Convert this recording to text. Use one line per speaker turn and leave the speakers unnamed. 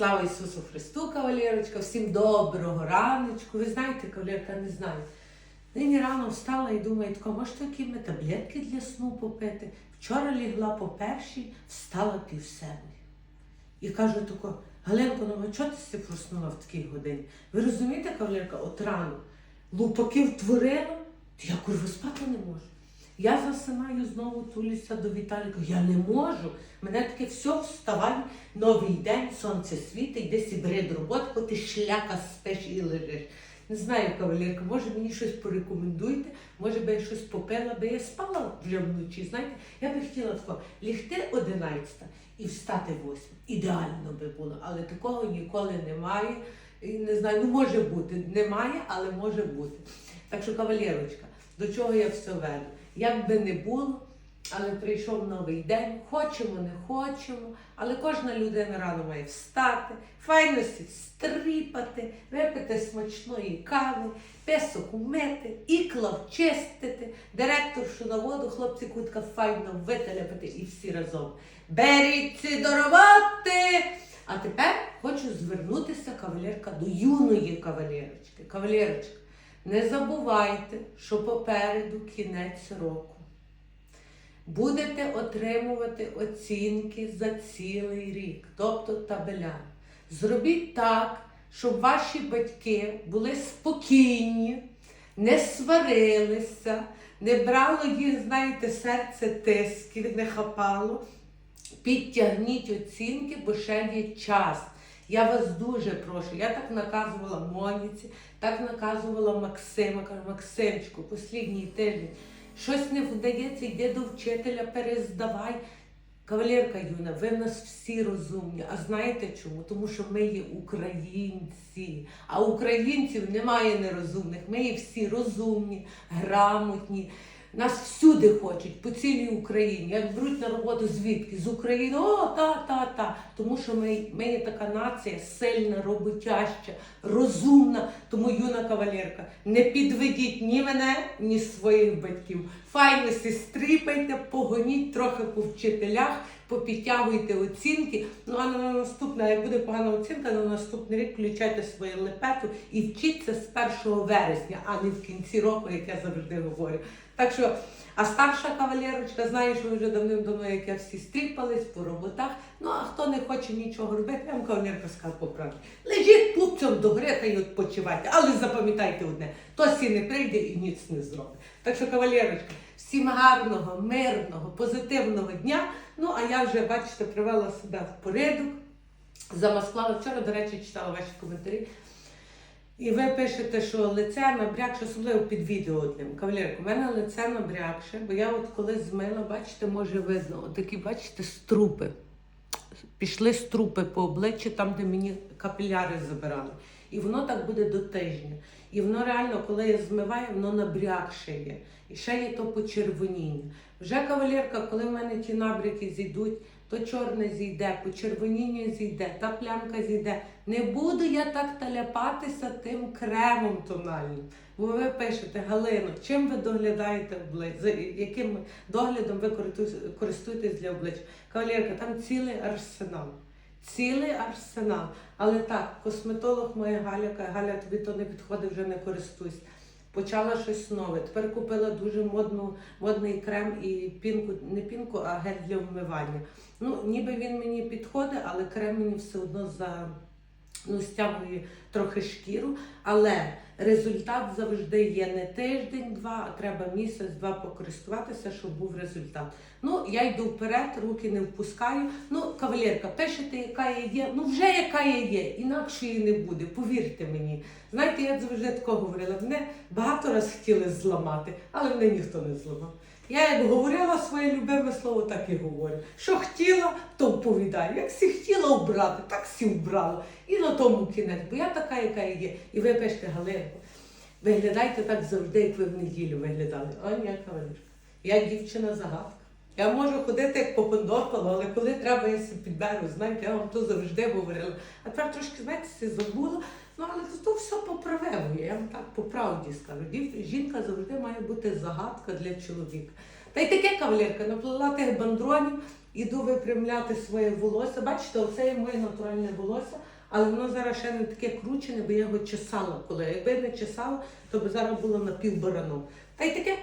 Слава Ісусу Христу, кавалерочка, всім доброго раночку. Ви знаєте, кавалерка, не знаю. Нині рано встала і думаю, тако, може такі ми таблетки для сну попити. Вчора лігла по першій, встала пів сьомої. І кажу тако, Галенко, ну чого ти проснула в такій годині? Ви розумієте, кавалерка, от рано лупаків творила, то я курва спати не можу. Я засинаю знову тулюся до Віталіка. Я не можу. Мене таке все вставай, новий день, сонце світить, йди бери роботи, бо ти шляка спиш і лежиш. Не знаю, кавалерка, може мені щось порекомендуйте, може би я щось попила, би я спала вже вночі. Знаєте, я би хотіла тако лігти 11 і встати 8. Ідеально би було, але такого ніколи немає. І не знаю, ну може бути. Немає, але може бути. Так що, кавалерочка, до чого я все веду? Як би не було, але прийшов новий день, хочемо, не хочемо, але кожна людина рано має встати, файно стріпати, випити смачної кави, песок умити, ікла вчистити, директоршу на воду, хлопці кутка файно вителяпати і всі разом. Беріться до роботи! А тепер хочу звернутися кавалерка до юної кавалерочки. Кавалерочка, не забувайте, що попереду кінець року. Будете отримувати оцінки за цілий рік, тобто табеля. Зробіть так, щоб ваші батьки були спокійні, не сварилися, не брало їх, знаєте, серце тисків, не хапало. Підтягніть оцінки, бо ще є час. Я вас дуже прошу. Я так наказувала Моніці, так наказувала Максима. Кажу, Максимчику, послідній тиждень. Щось не вдається, йди до вчителя, перездавай. Кавалерка Юна, ви в нас всі розумні. А знаєте чому? Тому що ми є українці. А українців немає нерозумних. Ми є всі розумні, грамотні. Нас всюди хочуть, по цілій Україні. Як беруть на роботу звідки? З України, о, та, та, та. Тому що ми, ми є така нація сильна, роботяща, розумна. Тому юна кавалерка, не підведіть ні мене, ні своїх батьків. Файно сі стріпайте, погоніть трохи по вчителях, попідтягуйте оцінки. Ну а на наступне, як буде погана оцінка, на наступний рік включайте свою лепету і вчіться з 1 вересня, а не в кінці року, як я завжди говорю. Так що, а старша кавалерочка знає, що вже давним-давно, як я всі стріпались по роботах. Ну а хто не хоче нічого робити, я вам кавалерка сказав по. Лежіть пупцем до гри та й відпочивайте. Але запам'ятайте одне, то сі не прийде і ніц не зробить. Так що, кавалерочка, всім гарного, мирного, позитивного дня. Ну а я вже, бачите, привела себе в порядок. Замаскувала вчора, до речі, читала ваші коментарі. І ви пишете, що лице набрякше, особливо під відео одним. Кавалерка, у мене лице набрякше, бо я от коли змила, бачите, може видно, отакі, бачите, струпи. Пішли струпи по обличчю, там, де мені капіляри забирали. І воно так буде до тижня. І воно реально, коли я змиваю, воно набрякше є. І ще є то почервоніння. Вже кавалерка, коли в мене ті набряки зійдуть, то чорне зійде, почервоніння зійде, та плямка зійде. Не буду я так таляпатися тим кремом тональним. Бо ви пишете, Галино, чим ви доглядаєте обличчя? Яким доглядом ви користуєтесь- для обличчя? Кавалерка, там цілий арсенал. Цілий арсенал. Але так, косметолог моя Галя каже, Галя, тобі то не підходить, вже не користуйся. Почала щось нове. Тепер купила дуже модну, модний крем і пінку, не пінку, а гель для вмивання. Ну, ніби він мені підходить, але крем мені все одно за ну, стягує трохи шкіру. Але результат завжди є не тиждень-два, а треба місяць-два покористуватися, щоб був результат. Ну, я йду вперед, руки не впускаю. Ну, кавалерка, пишете, яка я є. Ну, вже яка я є, інакшої не буде, повірте мені. Знаєте, я завжди тако говорила, мене багато раз хотіли зламати, але мене ніхто не зламав. Я як говорила своє любиме слово, так і говорю. Що хотіла, то вповідаю. Як всі хотіла обрати, так всі вбрала. І на тому кінець, бо я така, яка є. І ви пишете, Галинко, виглядайте так завжди, як ви в неділю виглядали. О, ні, кавалерка. Я дівчина загадка. Я можу ходити як по кондоркалу, але коли треба, я себе підберу, знаєте, я вам то завжди говорила. А тепер трошки, знаєте, забула. Ну, але то, все поправевує, я вам так по правді скажу. Жінка завжди має бути загадка для чоловіка. Та й таке кавалерка, наплела тих бандронів, іду випрямляти своє волосся. Бачите, оце є моє натуральне волосся, але воно зараз ще не таке кручене, бо я його чесала. Коли якби не чесала, то б зараз було напівбарано. Та й таке